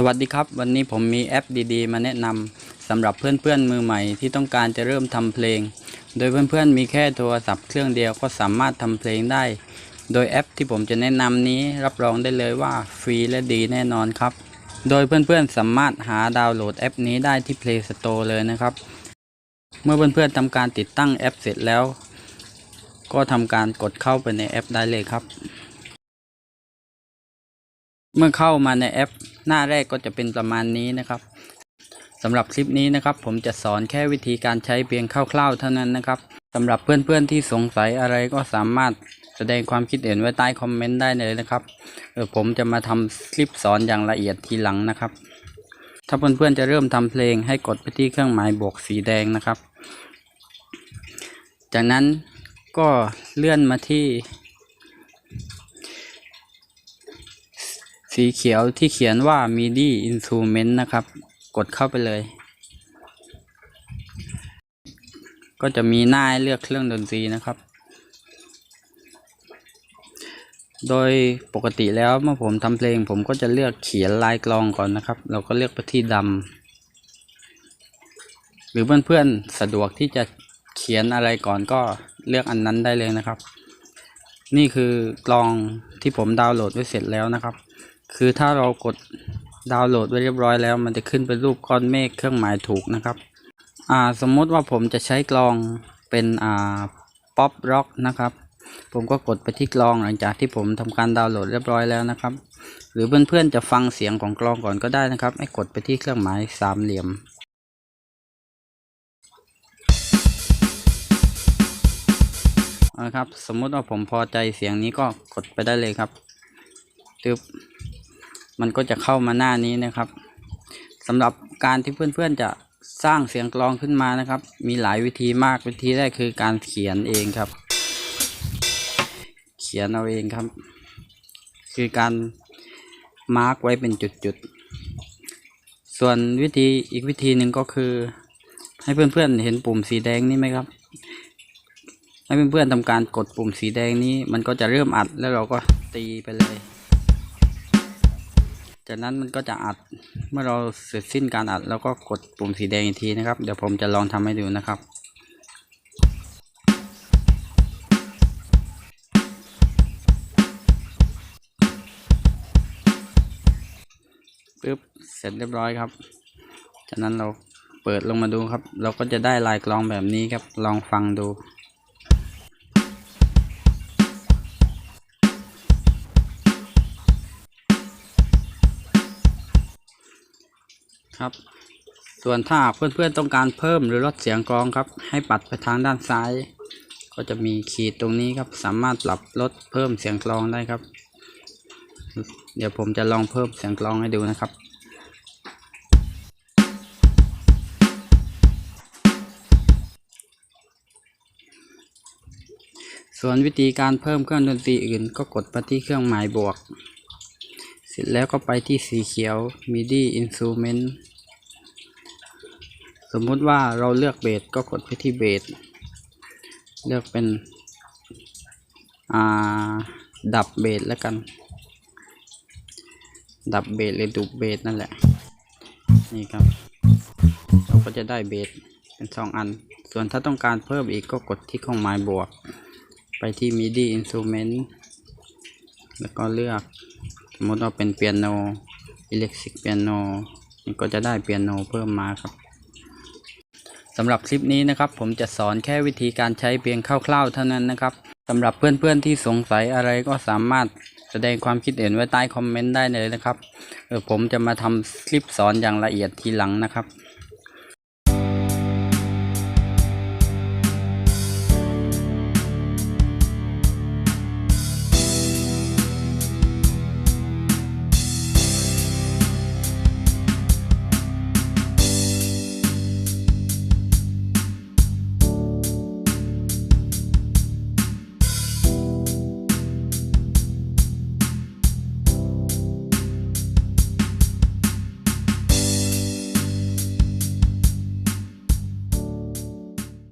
สวัสดีครับ วันนี้ผมมีแอปดีๆ มาแนะนำสำหรับเพื่อนๆมือใหม่ที่ต้องการจะเริ่มทำเพลง โดยเพื่อนๆมีแค่โทรศัพท์เครื่องเดียวก็สามารถทำเพลงได้ โดยแอปที่ผมจะแนะนำนี้รับรองได้เลยว่าฟรีและดีแน่นอนครับ โดยเพื่อนๆสามารถหาดาวน์โหลดแอปนี้ได้ที่ Play Store เลยนะครับ เมื่อเพื่อนๆทำการติดตั้งแอปเสร็จแล้ว ก็ทำการกดเข้าไปในแอปได้เลยครับ เมื่อเข้ามาในแอป หน้าแรกก็จะเป็นประมาณนี้นะครับสำหรับคลิปนี้นะครับ ผมจะสอนแค่วิธีการใช้เพียงคร่าวๆเท่านั้นนะครับสำหรับเพื่อนๆที่สงสัยอะไรก็สามารถแสดงความคิดเห็นไว้ใต้คอมเมนต์ได้เลยนะครับเออผมจะมาทำคลิปสอนอย่างละเอียดทีหลังนะครับ ถ้าเพื่อนๆจะเริ่มทำเพลงให้กดไปที่เครื่องหมายบวกสีแดงนะครับ จากนั้นก็เลื่อนมาที่ สีเขียวที่เขียนว่า MIDI instrument นะครับ กดเข้าไปเลย ก็จะมีหน้าเลือกเครื่องดนตรีนะครับ โดยปกติแล้วเมื่อผมทำเพลง ผมก็จะเลือกเขียนลายกลองก่อนนะครับ เราก็เลือกไปที่ดำหรือเพื่อนๆสะดวกที่จะเขียนอะไรก่อนก็เลือกอันนั้นได้เลยนะครับ นี่คือกลองที่ผมดาวน์โหลดไว้เสร็จแล้วนะครับ คือถ้าเรากดดาวน์โหลดไว้เรียบร้อยแล้ว มันจะขึ้นเป็นรูปก้อนเมฆเครื่องหมายถูกนะครับ อ่าสมมติว่าผมจะใช้กลองเป็นอ่าป๊อปร็อกนะครับ ผมก็กดไปที่กลองหลังจากที่ผมทำการดาวน์โหลดเรียบร้อยแล้วนะครับ หรือเพื่อนๆจะฟังเสียงของกลองก่อนก็ได้นะครับ ให้กดไปที่เครื่องหมายสามเหลี่ยมนะครับสมมุติว่าผมพอใจเสียงนี้ก็กดไปได้เลยครับตึบ มันก็จะเข้ามาหน้านี้นะครับสำหรับการที่เพื่อนๆจะสร้างเสียงกลองขึ้นมานะครับ มีหลายวิธีมากวิธีแรกคือการเขียนเองครับ เขียนเอาเองครับ คือการมาร์กไว้เป็นจุดๆ ส่วนวิธีอีกวิธีหนึ่งก็คือ ให้เพื่อนๆเห็นปุ่มสีแดงนี่ไหมครับ ให้เพื่อนๆทำการกดปุ่มสีแดงนี้ มันก็จะเริ่มอัดแล้วเราก็ตีไปเลย จากนั้นมันก็จะอัดเมื่อเราเสร็จสิ้นการอัด แล้วก็กดปุ่มสีแดงอีกทีนะครับ เดี๋ยวผมจะลองทำให้ดูนะครับปึ๊บเสร็จเรียบร้อยครับ จากนั้นเราเปิดลงมาดูครับ เราก็จะได้ลายกลองแบบนี้ครับ ลองฟังดู ครับ ส่วนถ้าเพื่อนๆต้องการเพิ่มหรือลดเสียงกลองครับ ให้ปัดไปทางด้านซ้าย ก็จะมีขีดตรงนี้ครับ สามารถปรับลดเพิ่มเสียงกลองได้ครับ เดี๋ยวผมจะลองเพิ่มเสียงกลองให้ดูนะครับส่วนวิธีการเพิ่มเครื่องดนตรีอื่นก็กดไปที่เครื่องหมายบวก เสร็จแล้วก็ไปที่สีเขียว MIDI instrument สมมุติว่าเราเลือกเบสก็กดไปที่เบสเลือกเป็นดับเบสแล้วกัน ดับเบสหรือดูเบสนั่นแหละ นี่ครับ เราก็จะได้เบสเป็นสองอัน ส่วนถ้าต้องการเพิ่มอีกก็กดที่เครื่องหมายบวก ไปที่ MIDI instrument แล้วก็เลือกสมมติว่าเป็นเปียโนอิเล็กทริกเปียโนนี่ก็จะได้เปียโนเพิ่มมาครับ สำหรับคลิปนี้นะครับผมจะสอนแค่วิธีการใช้เพียงคร่าวๆเท่านั้นนะครับสำหรับเพื่อนๆที่สงสัยอะไรก็สามารถแสดงความคิดเห็นไว้ใต้คอมเมนต์ได้เลยนะครับเออผมจะมาทำคลิปสอนอย่างละเอียดทีหลังนะครับ